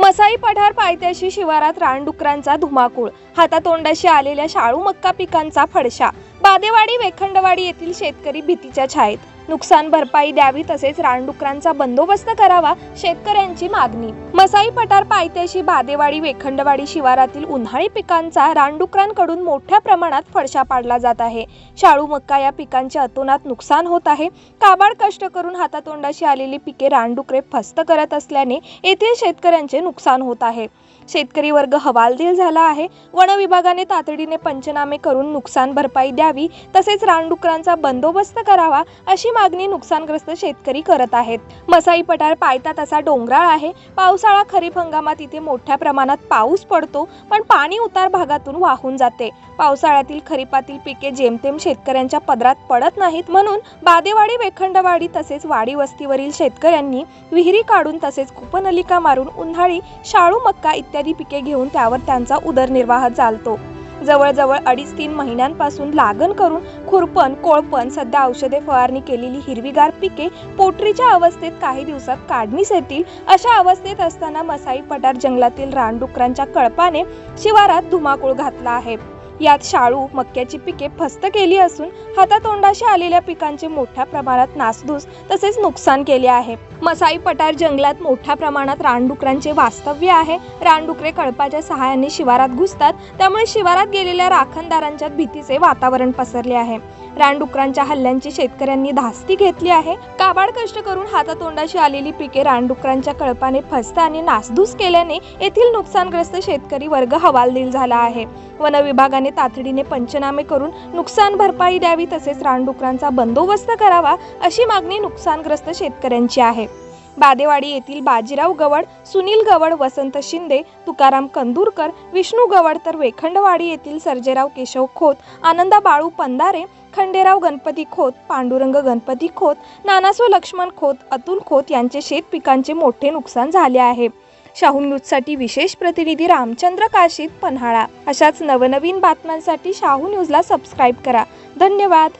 मसाई पठार पायथ्याशी शिवारात रानडुकरांचा धुमाकूळ हातातोंडाशी आलेल्या शाळू मक्का पिकांचा फडशा बादेवाडी वेखंडवाडी येथील शेतकरी भीतीच्या छायेत. नुकसान भरपाई द्यावी तसेच रानडुकरांचा बंदोबस्त करावा शेतकऱ्यांची मागणी. मसाई पठार पायथ्याशी बादेवाडी वेखंडवाडी शिवारातील उन्हाळी पिकांचा रानडुकरांकडून मोठ्या प्रमाणात फडशा पाडला जात आहे. शाळू मक्का या पिकांचे अतोनात नुकसान होत आहे. काबाड कष्ट करून हातातोंडाशी आलेली पिके रानडुकरे फस्त करत असल्याने येथील शेतकऱ्यांचे नुकसान होत आहे. शेतकरी वर्ग हवालदिल झाला आहे. वन विभागाने तातडीने पंचनामे करून नुकसान भरपाई द्या द्यावी तसेच रानडुकरांचा बंदोबस्त करावा अशी मागणी नुकसानग्रस्त शेतकरी करत आहेत. मसाई पठार पायता तसा डोंगराळ आहे. पावसाळा खरीप हंगामात इथे मोठ्या प्रमाणात पाऊस पडतो पण पाणी उतार भागातून वाहून जाते. पावसाळ्यातील खरीपातील पिके जेमतेम शेतकऱ्यांच्या पदरात पडत नाहीत म्हणून बादेवाडी वेखंडवाडी तसेच वाडी वस्तीवरील शेतकऱ्यांनी विहिरी काढून तसेच कुपनलिका मारून उन्हाळी शाळू मक्का इत्यादी पिके घेऊन त्यावर त्यांचा उदरनिर्वाह चालतो. जवळजवळ अडीच तीन महिन्यांपासून लागण करून खुरपण कोळपण सध्या औषधे फवारणी केलेली हिरवीगार पिके पोटरीच्या अवस्थेत काही दिवसात काढणीस येतील. अशा अवस्थेत असताना मसाई पठार जंगलातील रानडुकरांच्या कळपाने शिवारात धुमाकूळ घातला आहे. यात शाळू मक्याची पिके फस्त केली असून हातातोंडाशी आलेल्या पिकांचे मोठ्या प्रमाणात नासधूस तसेच नुकसान केले आहे. मसाई पठार जंगलात मोठ्या प्रमाणात रानडुकरांचे वास्तव्य आहे. रानडुकरे कळपाच्या सहाय्याने शिवारात घुसतात. त्यामुळे शिवारात गेलेल्या राखणदारांच्या भीतीचे वातावरण पसरले आहे. रानडुकरांच्या हल्ल्यांची शेतकऱ्यांनी धास्ती घेतली आहे. काबाड कष्ट करून हातातोंडाशी आलेली पिके रानडुकरांच्या कळपाने फस्त आणि नासधूस केल्याने येथील नुकसानग्रस्त शेतकरी वर्ग हवालदिल झाला आहे. वन विभागाने तातडीने पंचनामे करून नुकसान भरपाई द्यावी तसेच रानडुकरांचा बंदोबस्त करावा अशी मागणी नुकसानग्रस्त शेतकऱ्यांची आहे. बादेवाडी येथील बाजीराव गवड सुनील गवड वसंत शिंदे तुकाराम कंदूरकर विष्णू गवड तर वेखंडवाडी येथील सर्जेराव केशव खोत आनंदा बाळू पंधारे खंडेराव गणपती खोत पांडुरंग गणपती खोत नानासो लक्ष्मण खोत अतुल खोत यांचे शेत पिकांचे मोठे नुकसान झाले आहे. शाहू न्यूजसाठी विशेष प्रतिनिधी रामचंद्र काशीद पन्हाळा. अशाच नवनवीन बातम्यांसाठी शाहू न्यूजला सबस्क्राईब करा. धन्यवाद.